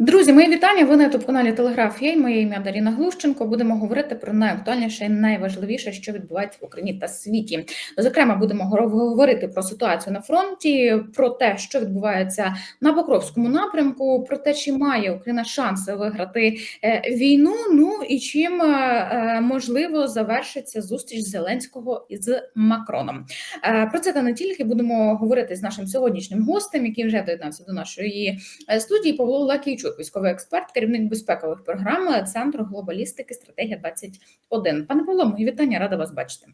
Друзі, мої вітання. Ви на youtube каналі Телеграф. Я моє ім'я Даріна Глущенко. Будемо говорити про найактуальніше і найважливіше, що відбувається в Україні та світі. Зокрема, будемо говорити про ситуацію на фронті, про те, що відбувається на Покровському напрямку, про те, чи має Україна шанси виграти е, війну. Ну і чим е, можливо завершиться зустріч Зеленського із Макроном. Е, Про це та не тільки будемо говорити з нашим сьогоднішнім гостем, який вже доєднався до нашої е, студії Павло Лакійчук, військовий експерт, керівник безпекових програм Центру глобалістики стратегія 21 Пане Павло, мої вітання, рада вас бачити.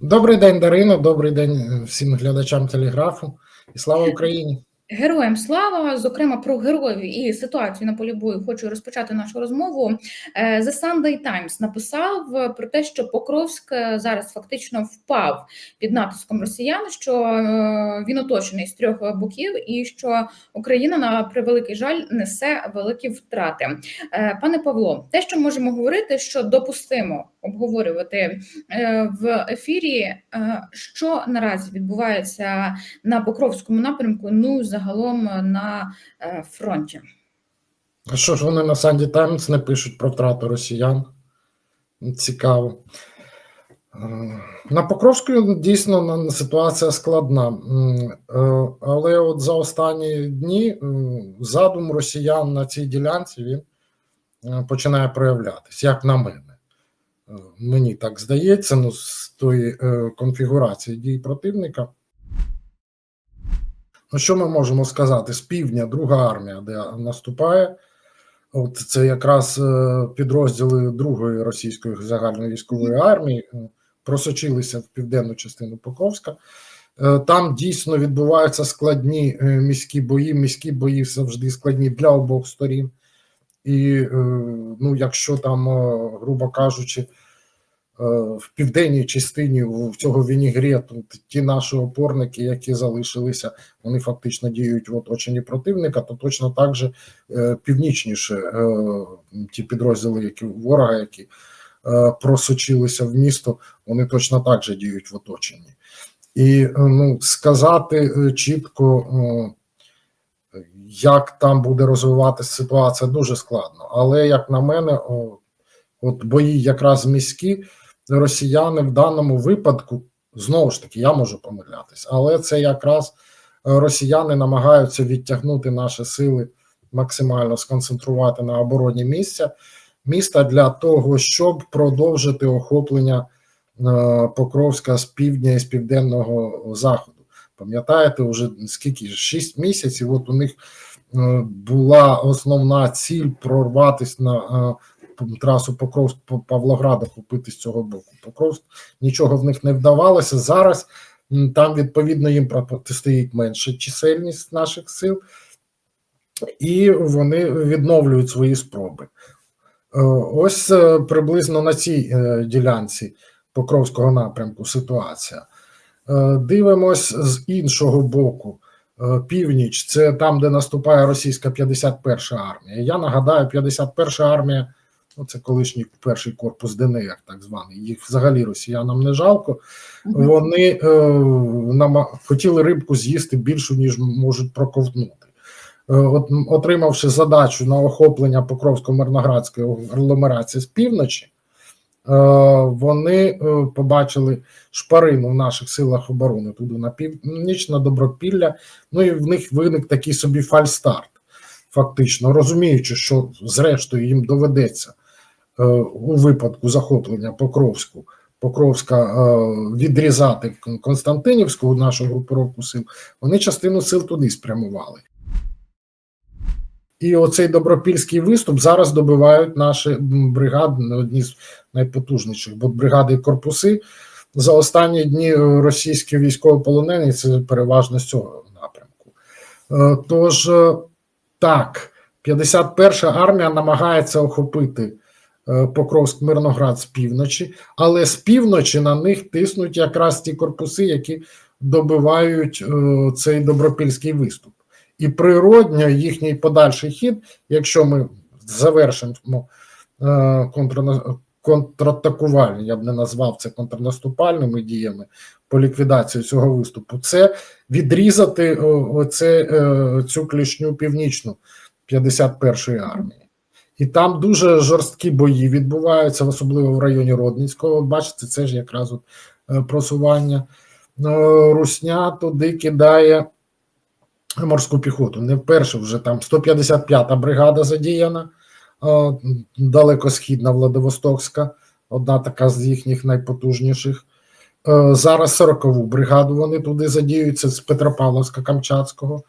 Добрий день, Дарино. Добрий день всім глядачам телеграфу і слава Україні. Героям слава, зокрема про героїв і ситуацію на полі бою, хочу розпочати нашу розмову. Е, The Sunday Times написав про те, що Покровськ е, зараз фактично впав під натиском росіян, що е, він оточений з трьох боків, і що Україна на превеликий жаль несе великі втрати. Пане Павло, те, що можемо говорити, що допустимо обговорювати в ефірі, що наразі відбувається на Покровському напрямку. Ну загалом на фронті. А що ж вони на Санді Таймс не пишуть про втрату росіян? Цікаво. На Покровську дійсно ситуація складна, але от за останні дні задум росіян на цій ділянці він починає проявлятися, як на мене. Мені так здається, ну, з тої конфігурації дій противника. Ну, що ми можемо сказати? З півдня друга армія, де наступає, от це якраз підрозділи другої російської загальної військової армії просочилися в південну частину Покровська. Там дійсно відбуваються складні міські бої. Міські бої завжди складні для обох сторін. І ну, якщо там, грубо кажучи, в південній частині цього Вінігрету ті наші опорники, які залишилися, вони фактично діють в оточенні противника, то точно так же північніше ті підрозділи, які ворога, які просочилися в місто, вони точно так же діють в оточенні. І ну, сказати чітко, як там буде розвиватися ситуація, дуже складно. Але як на мене, от бої якраз міські росіяни в даному випадку знову ж таки я можу помилятись, але це якраз росіяни намагаються відтягнути наші сили максимально сконцентрувати на обороні місця міста для того, щоб продовжити охоплення Покровська з півдня і з південного заходу. Пам'ятаєте, вже скільки 6 місяців? От у них була основна ціль прорватися на трасу Покровськ Павлограда купити з цього боку. Покровськ нічого в них не вдавалося. Зараз там відповідно їм протистоїть менша чисельність наших сил, і вони відновлюють свої спроби. Ось приблизно на цій ділянці Покровського напрямку ситуація. Дивимось з іншого боку. Північ це там, де наступає російська 51 армія. Я нагадаю, 51 армія це колишній перший корпус ДНР, так званий. Їх взагалі росіянам не жалко. Вони е, нам хотіли рибку з'їсти більшу, ніж можуть проковтнути. Е, от, Отримавши задачу на охоплення Покровсько-Мирноградської агломерації з півночі, е, вони е, побачили шпарину в наших силах оборони туди на північ, на добропілля. Ну і в них виник такий собі фальстарт. Фактично розуміючи, що зрештою їм доведеться у випадку захоплення Покровську, Покровська відрізати Константинівську нашу групировку сил, вони частину сил туди спрямували. І оцей добропільський виступ зараз добивають наші бригади, одні з найпотужніших, бо бригади і корпуси за останні дні російські військовополонені це переважно з цього напрямку. Тож так, 51 ша армія намагається охопити Покровськ Мирноград з півночі, але з півночі на них тиснуть якраз ті корпуси, які добивають е, цей добропільський виступ. І природньо їхній подальший хід, якщо ми завершимо е, контратакувальні, я б не назвав це контрнаступальними діями по ліквідації цього виступу, це відрізати оце, е, цю клішню північну 51-ї армії. І там дуже жорсткі бої відбуваються, особливо в районі Родницького. Бачите, це ж якраз от е, просування. Ну, Русня туди кидає морську піхоту. Не вперше вже там 155-та бригада задіяна, е, далекосхідна Владивостокська, одна така з їхніх найпотужніших. Е, Зараз 40-ву бригаду вони туди задіються з Петропавловська Камчатського.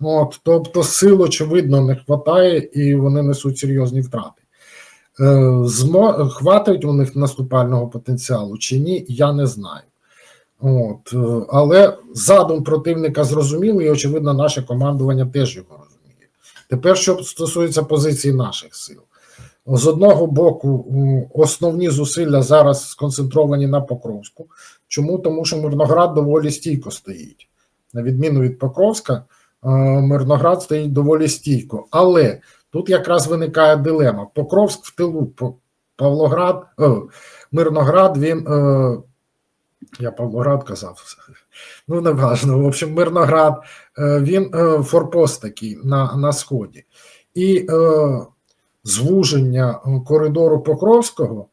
От, тобто сил, очевидно, не вистачає, і вони несуть серйозні втрати. Е, змо... Хватить у них наступального потенціалу чи ні, я не знаю. От, е, але задум противника зрозумілий, і, очевидно, наше командування теж його розуміє. Тепер, що стосується позиції наших сил, з одного боку, основні зусилля зараз сконцентровані на Покровську. Чому? Тому що Мирноград доволі стійко стоїть. На відміну від Покровська, Мирноград стоїть доволі стійко. Але тут якраз виникає дилема: Покровськ в тилу, Павлоград, е, Мирноград, він. Е, я Павлоград казав. Ну, не важно. В общем, Мирноград, е, він е, форпост такий на, на сході. І е, звуження е, коридору Покровського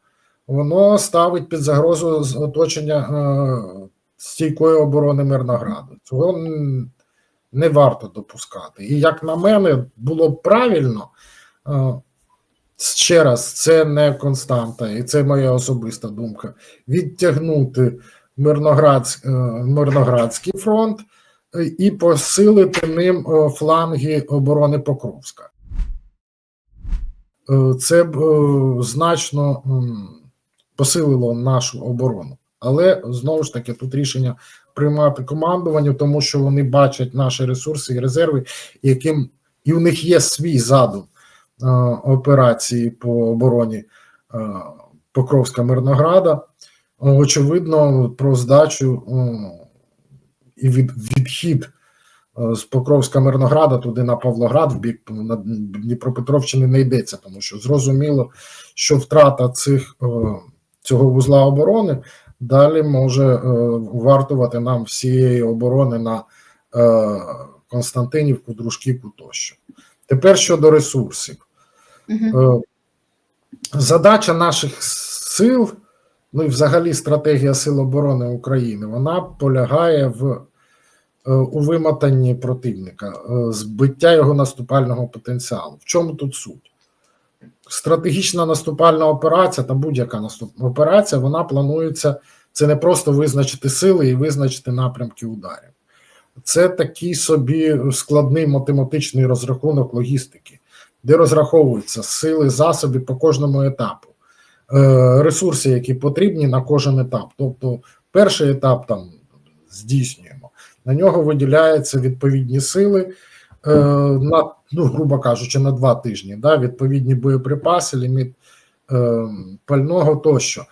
воно ставить під загрозу оточення е, стійкої оборони Мирнограду. Цього не варто допускати. І як на мене, було б правильно. е, Ще раз, це не константа, і це моя особиста думка. Відтягнути Мирноградськ, е, Мирноградський фронт е, і посилити ним фланги оборони Покровська. Це б значно посилило нашу оборону. Але знову ж таки, тут рішення приймати командуванню, тому що вони бачать наші ресурси і резерви, яким і у них є свій задум е, операції по обороні е, Покровська Мирнограда. Очевидно, про здачу е, і від, відхід е, з Покровська Мирнограда туди на Павлоград, в бік на Дніпропетровщини не йдеться, тому що зрозуміло, що втрата цих, е, цього вузла оборони далі може е, вартувати нам всієї оборони на е, Константинівку, Дружківку тощо. Тепер щодо ресурсів. Угу. Е, Задача наших сил, ну і взагалі стратегія Сил оборони України, вона полягає в у вимотанні противника, збиття його наступального потенціалу. В чому тут суть? Стратегічна наступальна операція та будь-яка наступна операція, вона планується. Це не просто визначити сили і визначити напрямки ударів. Це такий собі складний математичний розрахунок логістики де розраховуються сили, засоби по кожному етапу, е, ресурси, які потрібні на кожен етап. Тобто, перший етап там здійснюємо, на нього виділяються відповідні сили на, ну, грубо кажучи, на два тижні, да, відповідні боєприпаси, ліміт е, пального тощо.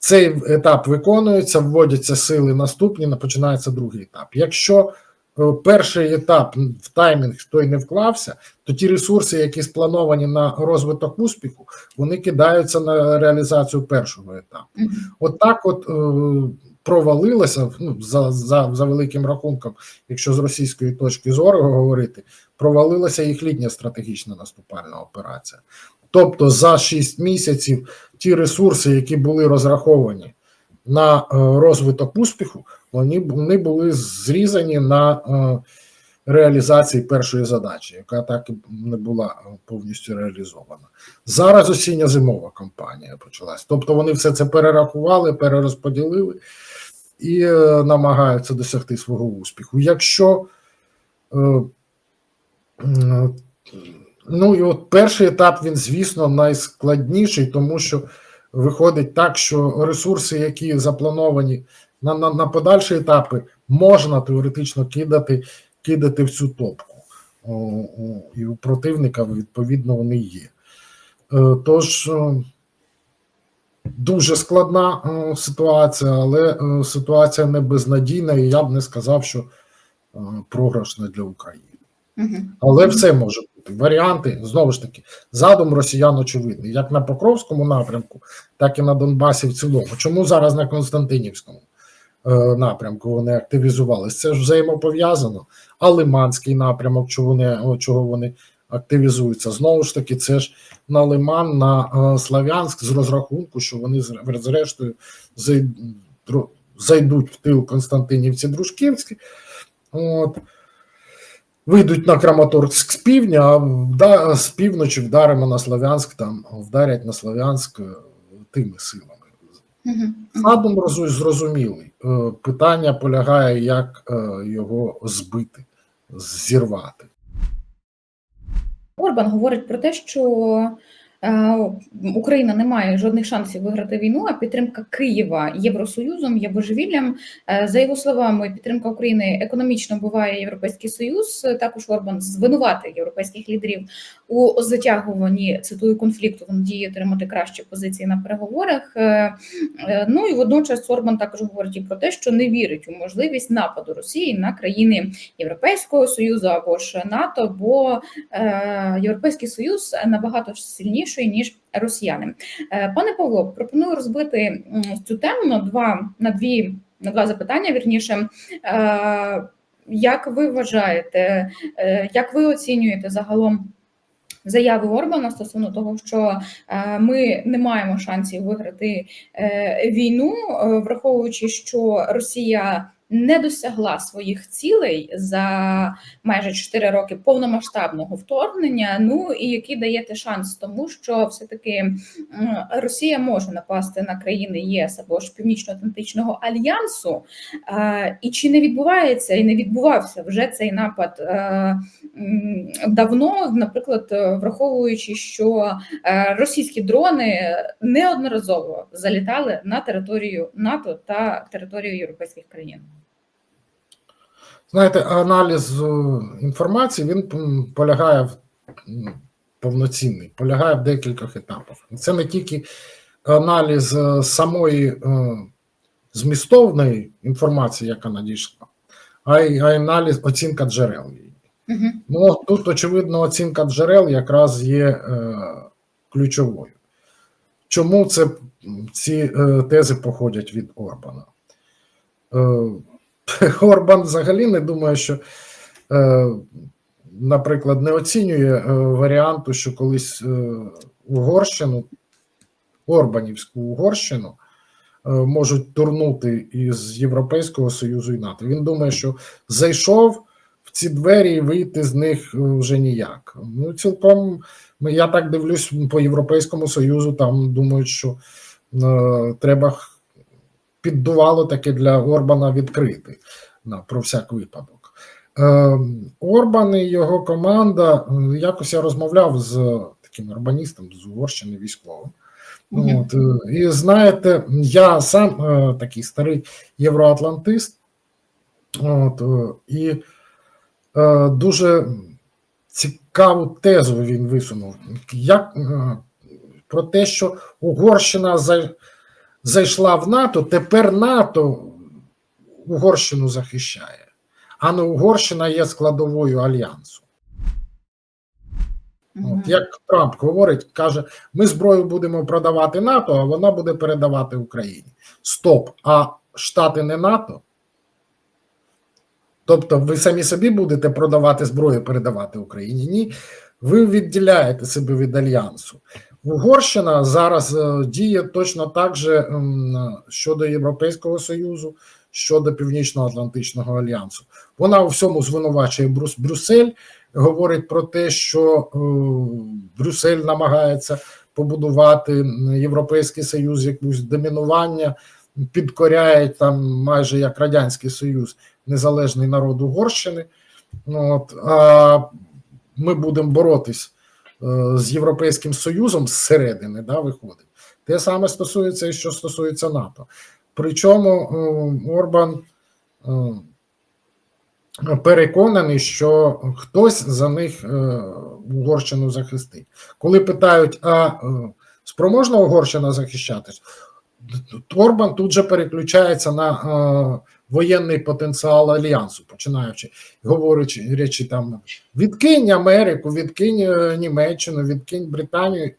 Цей етап виконується, вводяться сили наступні, починається другий етап. Якщо е, перший етап в таймінг той не вклався, то ті ресурси, які сплановані на розвиток успіху, вони кидаються на реалізацію першого етапу. От так от провалилося ну, за, за, за великим рахунком, якщо з російської точки зору говорити, провалилася їх літня стратегічна наступальна операція. Тобто за 6 місяців ті ресурси, які були розраховані на е, розвиток успіху, вони, вони були зрізані на е, реалізації першої задачі, яка так і не була повністю реалізована. Зараз осінньо-зимова кампанія почалась. Тобто вони все це перерахували, перерозподілили і е, намагаються досягти свого успіху. Якщо е, ну і от перший етап він, звісно, найскладніший, тому що виходить так, що ресурси, які заплановані на, на, на подальші етапи, можна теоретично кидати, кидати в цю топку. І у противника, відповідно, вони є. Е, Тож е, дуже складна е, ситуація, але е, ситуація не безнадійна, і я б не сказав, що е, програшна для України. Але все може бути. Варіанти, знову ж таки, задум росіян очевидний, як на Покровському напрямку, так і на Донбасі в цілому. Чому зараз на Константинівському е, напрямку вони активізувалися? Це ж взаємопов'язано. А Лиманський напрямок, чого вони, чого вони активізуються. Знову ж таки, це ж на Лиман, на е, Слав'янськ з розрахунку, що вони зрештою зайдуть в тил Константинівці Дружківські. От. Вийдуть на Краматорськ з півдня, а вда- з півночі вдаримо на Слов'янськ, там вдарять на Слов'янськ е, тими силами. Задум розу- зрозумілий. Е, Питання полягає, як його збити, зірвати. Орбан говорить про те, що Україна не має жодних шансів виграти війну, а підтримка Києва Євросоюзом є божевіллям. Е, За його словами, підтримка України економічно буває Європейський Союз. Е, Також Орбан звинуватив європейських лідерів у затягуванні цитую конфлікту в надії отримати кращі позиції на переговорах. Е, е, Ну і водночас Орбан також говорить і про те, що не вірить у можливість нападу Росії на країни Європейського союзу або ж НАТО, бо е, Європейський Союз набагато сильніший ніж росіяни. Е, Пане Павло, пропоную розбити цю тему на два на дві на два запитання. Вірніше, Е, як ви вважаєте, е, як ви оцінюєте загалом? Заяви Орбана стосовно того, що ми не маємо шансів виграти війну, враховуючи, що Росія не досягла своїх цілей за майже 4 роки повномасштабного вторгнення. Ну і який даєте шанс тому, що все-таки Росія може напасти на країни ЄС або ж Північно-Атлантичного альянсу, і чи не відбувається і не відбувався вже цей напад е, давно, наприклад, враховуючи, що е, російські дрони неодноразово залітали на територію НАТО та територію європейських країн. Знаєте, аналіз е, інформації він полягає в повноцінний, полягає в декількох етапах. Це не тільки аналіз е, самої е, змістовної інформації, яка надійшла, а й аналіз оцінка джерел її. Угу. Ну тут, очевидно, оцінка джерел якраз є е, ключовою. Чому це ці е, тези походять від Орбана? Е, Орбан взагалі не думає, що, е, наприклад, не оцінює е, варіанту, що колись е, Угорщину, Орбанівську Угорщину можуть турнути із Європейського Союзу і НАТО. Він думає, що зайшов в ці двері і вийти з них вже ніяк. Ну, цілком, я так дивлюсь по Європейському Союзу, там думають, що треба піддувало таке для Орбана відкрити на, про всяк випадок. Е, Орбан і його команда, якось я розмовляв з таким урбаністом з Угорщини військовим. От, е, і знаєте, я сам е, такий старий євроатлантист, от, е, і е, дуже цікаву тезу він висунув. Як, е, про те, що Угорщина зай, зайшла в НАТО, тепер НАТО Угорщину захищає, а не Угорщина є складовою альянсу. От, як Трамп говорить, каже: ми зброю будемо продавати НАТО, а вона буде передавати Україні. Стоп! А Штати не НАТО? Тобто, ви самі собі будете продавати зброю, передавати Україні? Ні. Ви відділяєте себе від альянсу. Угорщина зараз е, діє точно так же щодо Європейського Союзу, щодо Північно-Атлантичного альянсу. Вона у всьому звинувачує Брус, Брюссель, говорить про те, що е, Брюссель намагається побудувати Європейський Союз, якусь домінування, підкоряє там майже як Радянський Союз незалежний народ Угорщини. Ну, От, а ми будемо боротись з Європейським Союзом зсередини, да, виходить. Те саме стосується і що стосується НАТО. Причому е, Орбан е, переконаний, що хтось за них е, Угорщину захистить. Коли питають, а е, спроможна Угорщина захищатись, Орбан тут же переключається на е, воєнний потенціал альянсу, починаючи говорячи речі там відкинь Америку, відкинь е, Німеччину, відкинь Британію,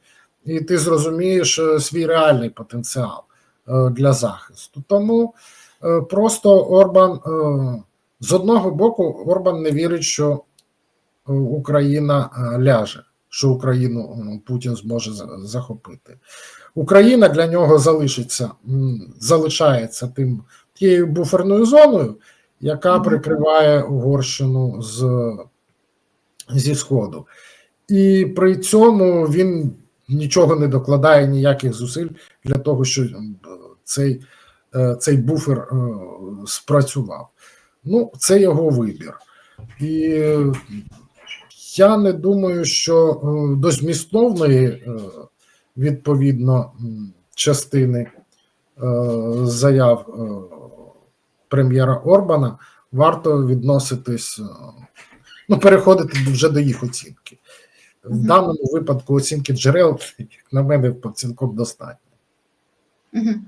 і ти зрозумієш е, свій реальний потенціал е, для захисту. Тому просто Орбан з одного боку Орбан не вірить, що Україна ляже, що Україну Путін зможе захопити. Україна для нього залишиться, залишається тим тією буферною зоною, яка прикриває Угорщину з, зі Сходу. І при цьому він нічого не докладає ніяких зусиль для того, щоб цей, е, цей буфер е, спрацював. Ну, це його вибір. І я не думаю, що е, до змістовної відповідно частини заяв прем'єра Орбана варто відноситись, е, ну, переходити вже до їх оцінки. В угу. даному випадку оцінки джерел, як на мене, цілком достатньо. Мгм.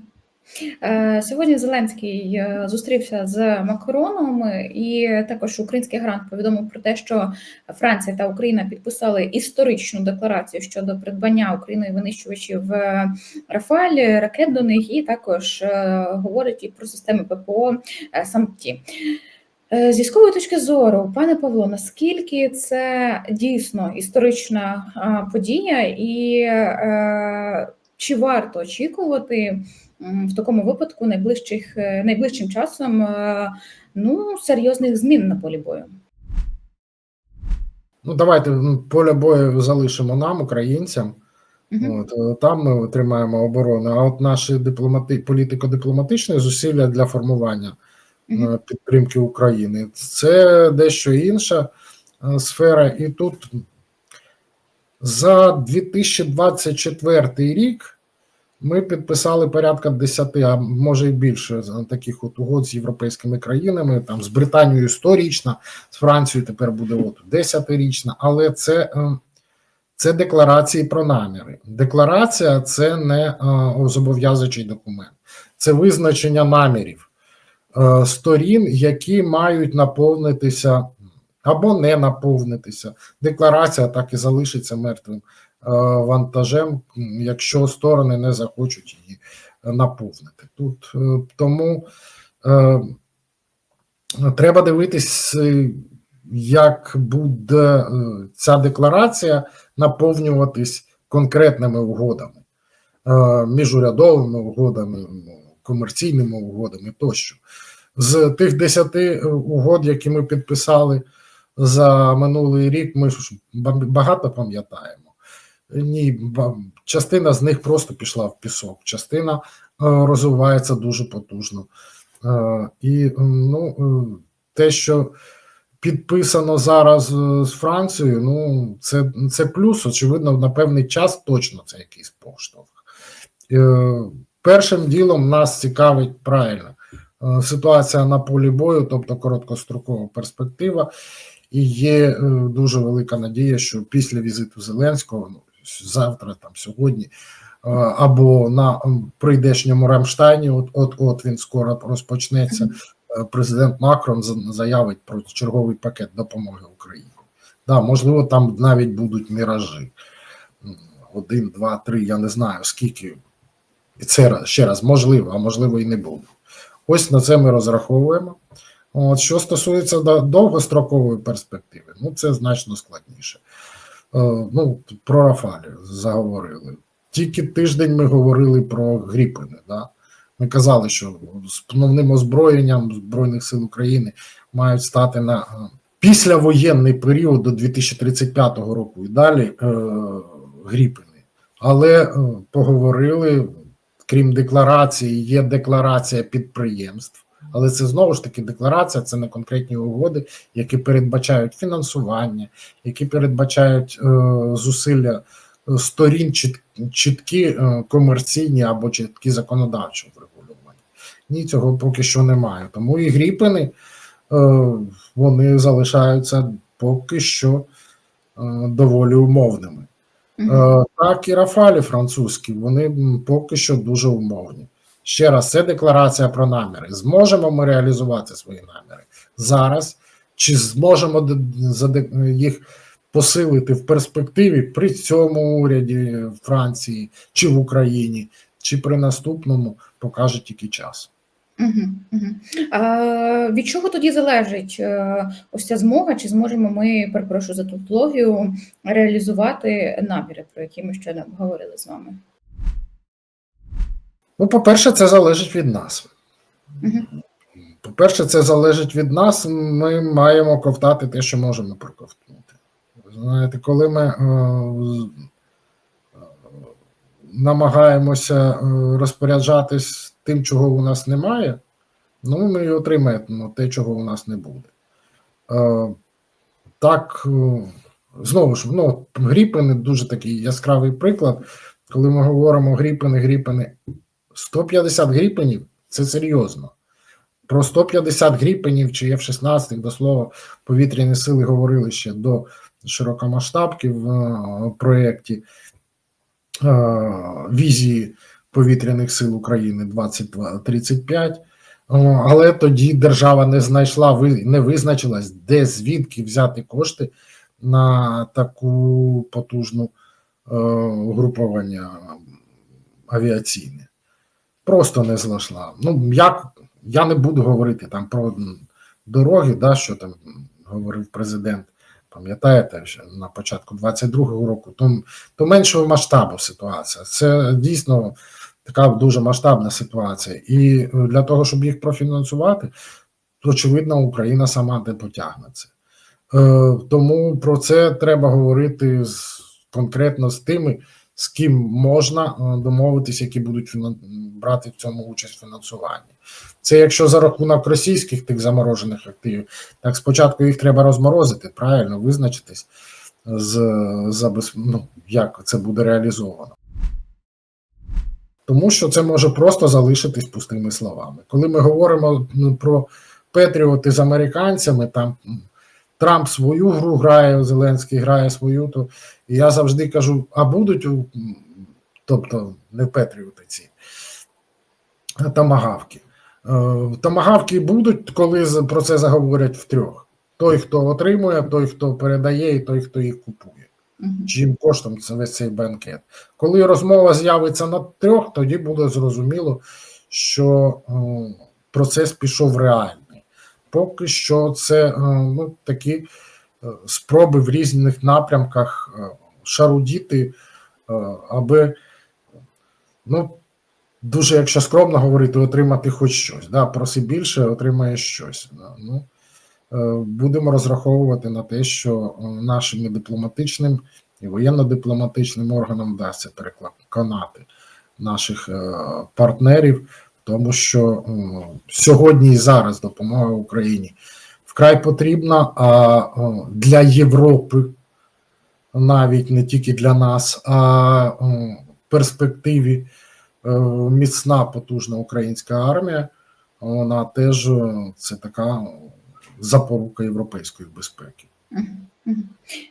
Е, Сьогодні Зеленський е, зустрівся з Макроном, і також український грант повідомив про те, що Франція та Україна підписали історичну декларацію щодо придбання Україною винищувачів е, Рафаль, ракет до них, і також говорить і про системи ППО САМТі. З військової точки зору, пане Павло, наскільки це дійсно історична подія, і чи варто очікувати в такому випадку найближчих е, найближчим часом е, ну серйозних змін на полі бою? Ну, давайте поле бою залишимо нам, українцям. Мгм. От, е, там ми тримаємо оборону. А от наші дипломати, політико-дипломатичні зусилля для формування е, підтримки України це дещо інша сфера. І тут за 2024 рік ми підписали порядка 10, а може і більше таких от угод з європейськими країнами. Там з Британією 100-річна, з Францією тепер буде от 10-річна, але це. е, це декларації про наміри. Декларація це не е, зобов'язуючий документ, це визначення намірів е, сторін, які мають наповнитися або не наповнитися. Декларація так і залишиться мертвим е, вантажем, якщо сторони не захочуть її е, наповнити. Тут е, тому е, треба дивитись, е, як буде е, ця декларація наповнюватись конкретними угодами, е, міжурядовими угодами, комерційними угодами тощо. З тих 10 угод, які ми підписали за минулий рік, ми ж багато пам'ятаємо. Ні, частина з них просто пішла в пісок, частина е, розвивається дуже потужно. Е, І ну, е, те, що підписано зараз з Францією, ну це, це плюс. Очевидно, на певний час точно це якийсь поштовх. Першим ділом нас цікавить правильно ситуація на полі бою, тобто короткострокова перспектива, і є дуже велика надія, що після візиту Зеленського, ну завтра, там сьогодні, е, або на прийдешньому Рамштайні, от от от він скоро розпочнеться. е, Президент Макрон заявить про черговий пакет допомоги Україні. Да, можливо, там навіть будуть міражі. Один, два, три, я не знаю скільки. І це ще раз можливо, а можливо і не буде. Ось на це ми розраховуємо. От, що стосується довгострокової перспективи, ну це значно складніше. Е, ну, про Рафалі заговорили. Тільки тиждень ми говорили про Гріпини. Да? Ми казали, що з новним озброєнням Збройних сил України мають стати на е, післявоєнний період до 2035 року і далі е, Гріпини. Але е, поговорили, крім декларації, є декларація підприємств. Але це знову ж таки декларація, це не конкретні угоди, які передбачають фінансування, які передбачають е, зусилля е, сторін, чіт, чіткі е, комерційні або чіткі законодавчі врегулювання. Ні, цього поки що немає. Тому і гріпини е, вони залишаються поки що е, доволі умовними. Е, Так, і Рафалі французькі, вони поки що дуже умовні. Ще раз, це декларація про наміри. Зможемо ми реалізувати свої наміри зараз, чи зможемо їх посилити в перспективі при цьому уряді Франції, чи в Україні, чи при наступному, покаже тільки час. Угу, угу. А, від чого тоді залежить е, ось ця змога? Чи зможемо ми, перепрошую за тавтологію, реалізувати наміри, про які ми щойно говорили з вами? Ну, по-перше, це залежить від нас. По-перше, це залежить від нас. Ми маємо ковтати те, що можемо проковтнути. Знаєте, коли ми е, е, намагаємося е, розпоряджатись тим, чого у нас немає, ну ми і отримаємо те, чого у нас не буде. Е, так, е, знову ж, ну, гріпини дуже такий яскравий приклад. Коли ми говоримо гріпини, гріпини, 150 гріпенів це серйозно. Про 150 гріпенів чи F-16, до слова, повітряні сили говорили ще до широкомасштабки в е, проєкті е, візії повітряних сил України 2035. Але тоді держава не знайшла, не визначилась, де звідки взяти кошти на таку потужну е, угруповання авіаційне. Просто не знайшла. Ну, як я не буду говорити там про дороги, да, що там говорив президент. Пам'ятаєте, на початку 22-го року, то, то меншого масштабу ситуація. Це дійсно така дуже масштабна ситуація. І для того, щоб їх профінансувати, то очевидно, Україна сама не потягне це. Е, тому про це треба говорити з, конкретно з тими, з ким можна е, домовитись, які будуть брати в цьому участь в фінансуванні. Це якщо за рахунок російських тих заморожених активів, так спочатку їх треба розморозити, правильно визначитись з забез... ну, як це буде реалізовано. Тому що це може просто залишитись пустими словами. Коли ми говоримо ну, про Петріоти з американцями, там Трамп свою гру грає, Зеленський грає свою, то я завжди кажу: а будуть, тобто не Петріоти ці, а тамагавки. Е, Тамагавки будуть, коли про це заговорять втрьох. Той, хто отримує, той, хто передає, і той, хто їх купує. Чим коштом це весь цей бенкет. Коли розмова з'явиться на трьох, тоді буде зрозуміло, що е, процес пішов реальний. Поки що це е, ну, такі е, спроби в різних напрямках е, шарудіти, аби ну, дуже, якщо скромно говорити, отримати хоч щось. Да? Проси більше, отримаєш щось. Да? Ну, будемо розраховувати на те, що нашим і дипломатичним і воєнно-дипломатичним органам вдасться переконати наших партнерів, тому що сьогодні і зараз допомога Україні вкрай потрібна, а для Європи навіть не тільки для нас, а в перспективі е, міцна потужна українська армія. Вона теж це така запорука європейської безпеки.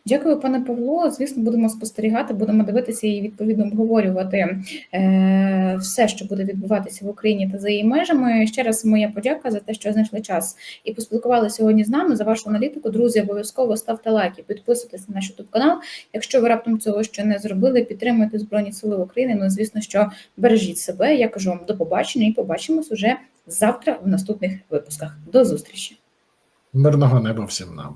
Дякую, пане Павло. Звісно, будемо спостерігати, будемо дивитися і відповідно обговорювати е, все, що буде відбуватися в Україні та за її межами. Ще раз моя подяка за те, що знайшли час і поспілкувалися сьогодні з нами за вашу аналітику. Друзі, обов'язково ставте лайки, підписуйтесь на наш youtube канал. Якщо ви раптом цього ще не зробили, підтримуйте Збройні Сили України. Ну, звісно, що бережіть себе. Я кажу вам до побачення і побачимось уже завтра в наступних випусках. До зустрічі. Мирного неба всім нам.